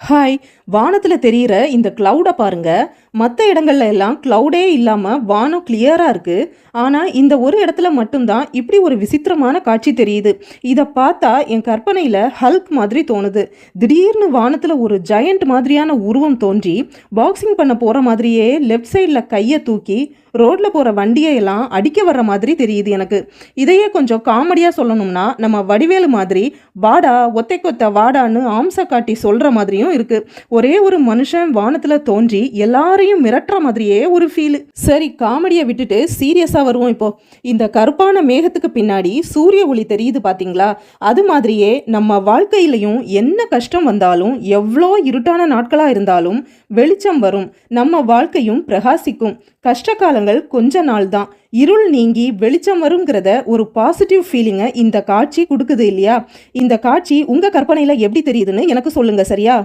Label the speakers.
Speaker 1: Hi வானத்தில் தெரியிற இந்த க்ளவுடை பாருங்க. மற்ற இடங்கள்ல எல்லாம் கிளவுடே இல்லாமல் வானம் கிளியராக இருக்குது ஆனால் இந்த ஒரு இடத்துல மட்டும்தான் இப்படி ஒரு விசித்திரமான காட்சி தெரியுது. இதை பார்த்தா என் கற்பனையில் ஹல்க் மாதிரி தோணுது. திடீர்னு வானத்தில் ஒரு ஜெயண்ட் மாதிரியான உருவம் தோன்றி பாக்ஸிங் பண்ண போகிற மாதிரியே லெஃப்ட் சைடில் கையை தூக்கி ரோட்டில் போகிற வண்டியையெல்லாம் அடிக்க வர்ற மாதிரி தெரியுது எனக்கு. இதையே கொஞ்சம் காமெடியாக சொல்லணும்னா நம்ம வடிவேலு மாதிரி வாடா ஒத்தை கொத்த வாடான்னு ஆம்ச காட்டி சொல்கிற மாதிரியும் இருக்குது ஒரே ஒரு மனுஷன் வானத்தில் தோன்றி எல்லாரையும் மிரட்டுற மாதிரியே ஒரு ஃபீல் சரி காமெடியை விட்டுட்டு சீரியஸாக வருவோம் இப்போ. இந்த கருப்பான மேகத்துக்கு பின்னாடி சூரிய ஒளி தெரியுது பார்த்தீங்களா அது மாதிரியே நம்ம வாழ்க்கையிலையும் என்ன கஷ்டம் வந்தாலும் எவ்வளோ இருட்டான நாட்களாக இருந்தாலும் வெளிச்சம் வரும். நம்ம வாழ்க்கையும் பிரகாசிக்கும். கஷ்ட காலங்கள் கொஞ்ச நாள் தான் இருள் நீங்கி வெளிச்சம் வருங்கிறத ஒரு பாசிட்டிவ் ஃபீலிங்கை இந்த காட்சி கொடுக்குது இல்லையா? இந்த காட்சி உங்கள் கற்பனையில் எப்படி தெரியுதுன்னு எனக்கு சொல்லுங்க சரியா?